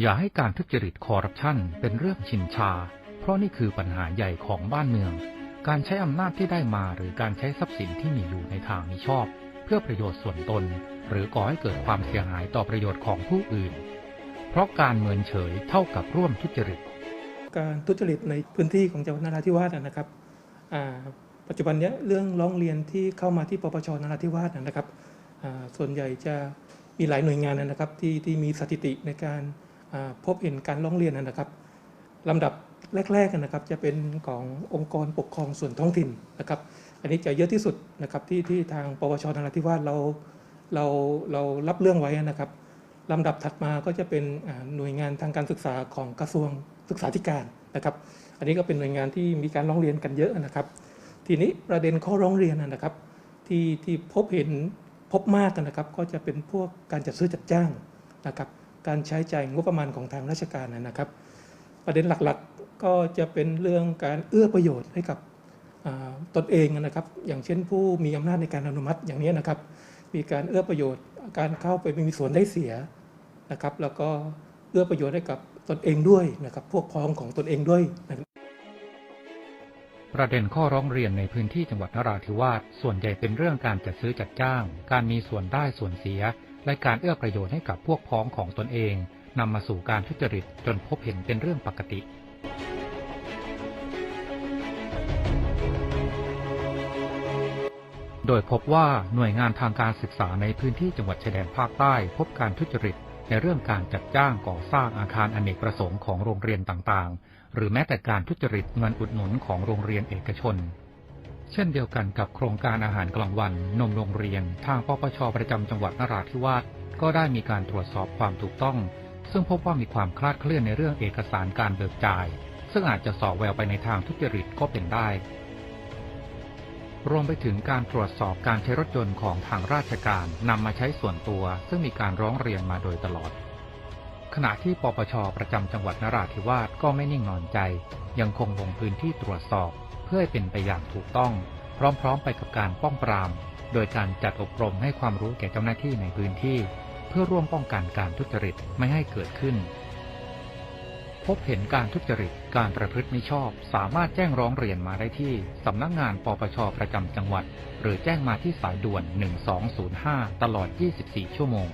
อย่าให้การทุจริตคอร์รัปชันเป็นเรื่องชินชา เพราะนี่คือปัญหาใหญ่ของบ้านเมือง การใช้อำนาจที่ได้มาหรือการใช้ทรัพย์สินที่มีอยู่ในทางมิชอบ เพื่อประโยชน์ส่วนตน หรือก่อให้เกิดความเสียหายต่อประโยชน์ของผู้อื่น เพราะการเมินเฉยเท่ากับร่วมทุจริต การทุจริตในพื้นที่ของจังหวัดนราธิวาสนะครับปัจจุบันนี้เรื่องร้องเรียนที่เข้ามาที่ปปชนราธิวาสนะครับส่วนใหญ่จะมีหลายหน่วยงานนะครับที่ที่มีสถิติในการ พบเห็นการร้องเรียนนะครับลำดับแรกๆนะครับ จะเป็นขององค์กรปกครองส่วนท้องถิ่นนะครับ อันนี้จะเยอะที่สุดนะครับที่ที่ทางปปชนราธิวาสเราเราเรารับเรื่องไว้นะครับลำดับถัดมาก็จะเป็นหน่วยงานทางการศึกษาของกระทรวงศึกษาธิการนะครับ อันนี้ก็เป็นหน่วยงานที่มีการร้องเรียนกันเยอะนะครับ ทีนี้ประเด็นข้อร้องเรียนนะครับที่ที่พบเห็นพบมากนะครับ ก็จะเป็นพวกการจัดซื้อจัดจ้างนะครับ การใช้จ่ายงบประมาณของทางราชการนะครับ ประเด็นหลักๆก็จะเป็นเรื่องการเอื้อประโยชน์ให้กับตนเองนะครับ อย่างเช่นผู้มีอำนาจในการอนุมัติอย่างนี้นะครับ มีการเอื้อประโยชน์ การเข้าไปมีส่วนได้เสียนะครับ แล้วก็เอื้อประโยชน์ให้กับตนเองด้วยนะครับ พวกพ้องของตนเองด้วยนะครับประเด็นข้อร้องเรียนในพื้นที่จังหวัดนราธิวาสส่วนใหญ่เป็นเรื่องการจัดซื้อจัดจ้าง การมีส่วนได้ส่วนเสีย และการเอื้อประโยชน์ให้กับพวกพ้องของตนเองนำมาสู่การทุจริตจนพบเห็นเป็นเรื่องปกติ โดยพบว่าหน่วยงานทางการศึกษาในพื้นที่จังหวัดชายแดนภาคใต้ พบการทุจริตในเรื่องการจัดจ้างก่อสร้างอาคารอเนกประสงค์ของโรงเรียนต่างๆ หรือแม้แต่การทุจริตเงินอุดหนุนของโรงเรียนเอกชน เช่นเดียวกันกับโครงการอาหารกลางวันนมโรงเรียน ทางปปชประจำจังหวัดนราธิวาสก็ได้มีการตรวจสอบความถูกต้อง ซึ่งพบว่ามีความคลาดเคลื่อนในเรื่องเอกสารการเบิกจ่าย ซึ่งอาจจะส่อแววไปในทางทุจริตก็เป็นได้ รวมไปถึงการตรวจสอบการใช้รถยนต์ของทางราชการนำมาใช้ส่วนตัว ซึ่งมีการร้องเรียนมาโดยตลอด ขณะที่ปปชประจำจังหวัดนราธิวาสก็ไม่นิ่งนอนใจ ยังคงลงพื้นที่ตรวจสอบ เพื่อให้เป็นไปอย่างถูกต้อง พร้อมๆ ไปกับการป้องปราม โดยการจัดอบรมให้ความรู้แก่เจ้าหน้าที่ในพื้นที่ เพื่อร่วมป้องกันการทุจริตไม่ให้เกิดขึ้น พบเห็นการทุจริตการประพฤติมิชอบ สามารถแจ้งร้องเรียนมาได้ที่สำนักงานปปชประจำจังหวัด หรือแจ้งมาที่สายด่วน 1205 ตลอด 24 ชั่วโมง